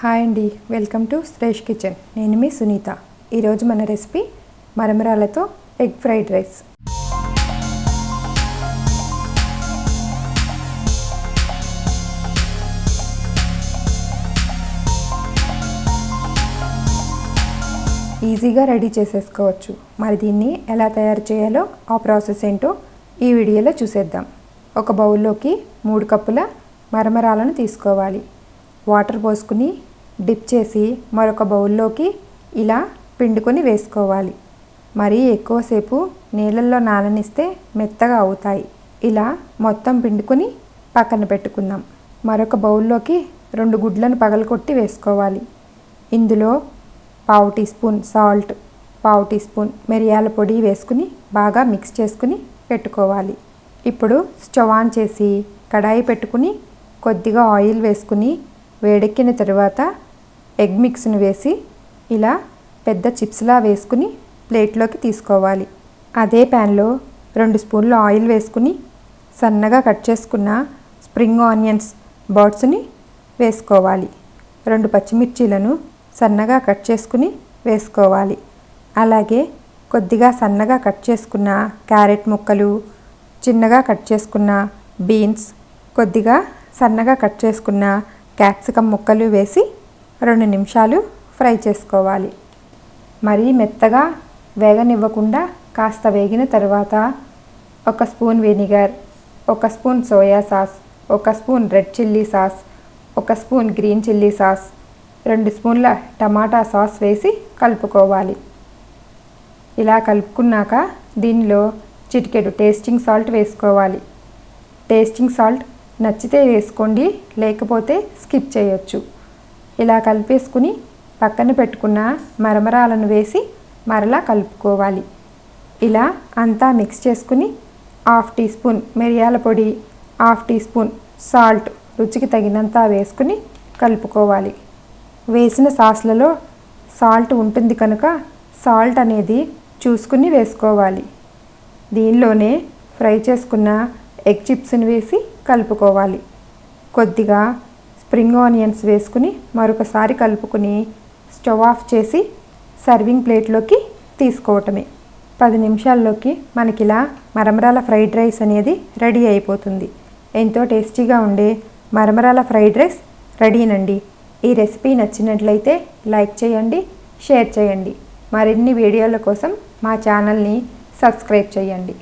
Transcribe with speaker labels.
Speaker 1: Hi అండి welcome to Shresh kitchen. నేను మీ సునీత. ఈరోజు మన రెసిపీ మరమరాలతో ఎగ్ ఫ్రైడ్ రైస్. ఈజీగా రెడీ చేసేసుకోవచ్చు. మరి దీన్ని ఎలా తయారు చేయాలో ఆ ప్రాసెస్ ఏంటో ఈ వీడియోలో చూసేద్దాం. ఒక బౌల్లోకి మూడు కప్పుల మరమరాలను తీసుకోవాలి. వాటర్ పోసుకుని డిప్ చేసి మరొక బౌల్లోకి ఇలా పిండుకొని వేసుకోవాలి. మరీ ఎక్కువసేపు నీళ్ళల్లో నాననిస్తే మెత్తగా అవుతాయి. ఇలా మొత్తం పిండుకొని పక్కన పెట్టుకుందాం. మరొక బౌల్లోకి రెండు గుడ్లను పగలకొట్టి వేసుకోవాలి. ఇందులో పావు టీ స్పూన్ సాల్ట్ పావు టీ స్పూన్ మిరియాల పొడి వేసుకుని బాగా మిక్స్ చేసుకుని పెట్టుకోవాలి. ఇప్పుడు స్టవ్ ఆన్ చేసి కడాయి పెట్టుకుని కొద్దిగా ఆయిల్ వేసుకుని వేడెక్కిన తర్వాత ఎగ్ మిక్స్ని వేసి ఇలా పెద్ద చిప్స్లా వేసుకుని ప్లేట్లోకి తీసుకోవాలి. అదే ప్యాన్లో రెండు స్పూన్ల ఆయిల్ వేసుకుని సన్నగా కట్ చేసుకున్న స్ప్రింగ్ ఆనియన్స్ బర్డ్స్ని వేసుకోవాలి. రెండు పచ్చిమిర్చీలను సన్నగా కట్ చేసుకుని వేసుకోవాలి. అలాగే కొద్దిగా సన్నగా కట్ చేసుకున్న క్యారెట్ ముక్కలు చిన్నగా కట్ చేసుకున్న బీన్స్ కొద్దిగా సన్నగా కట్ చేసుకున్న క్యాప్సికమ్ ముక్కలు వేసి రెండు నిమిషాలు ఫ్రై చేసుకోవాలి. మరీ మెత్తగా వేగనివ్వకుండా కాస్త వేగిన తర్వాత ఒక స్పూన్ వెనిగర్ ఒక స్పూన్ సోయా సాస్ ఒక స్పూన్ రెడ్ చిల్లీ సాస్ ఒక స్పూన్ గ్రీన్ చిల్లీ సాస్ రెండు స్పూన్ల టమాటా సాస్ వేసి కలుపుకోవాలి. ఇలా కలుపుకున్నాక దీనిలో చిటికెడు టేస్టింగ్ సాల్ట్ వేసుకోవాలి. టేస్టింగ్ సాల్ట్ నచ్చితే వేసుకోండి లేకపోతే స్కిప్ చేయొచ్చు. ఇలా కలిపేసుకుని పక్కన పెట్టుకున్న మరమరాలను వేసి మరలా కలుపుకోవాలి. ఇలా అంతా మిక్స్ చేసుకుని హాఫ్ టీ స్పూన్ మిరియాల పొడి హాఫ్ టీ స్పూన్ సాల్ట్ రుచికి తగినంత వేసుకుని కలుపుకోవాలి. వేసిన సాస్లలో సాల్ట్ ఉంటుంది కనుక సాల్ట్ అనేది చూసుకుని వేసుకోవాలి. దీనిలోనే ఫ్రై చేసుకున్న ఎగ్ చిప్స్ని వేసి కలుపుకోవాలి. కొద్దిగా స్ప్రింగ్ ఆనియన్స్ వేసుకుని మరొకసారి కలుపుకుని స్టవ్ ఆఫ్ చేసి సర్వింగ్ ప్లేట్లోకి తీసుకోవటమే. పది నిమిషాల్లోకి మనకిలా మరమరాల ఫ్రైడ్ రైస్ అనేది రెడీ అయిపోతుంది. ఎంతో టేస్టీగా ఉండే మరమరాల ఫ్రైడ్ రైస్ రెడీనండి. ఈ రెసిపీ నచ్చినట్లయితే లైక్ చేయండి షేర్ చేయండి. మరిన్ని వీడియోల కోసం మా ఛానల్ని సబ్స్క్రైబ్ చేయండి.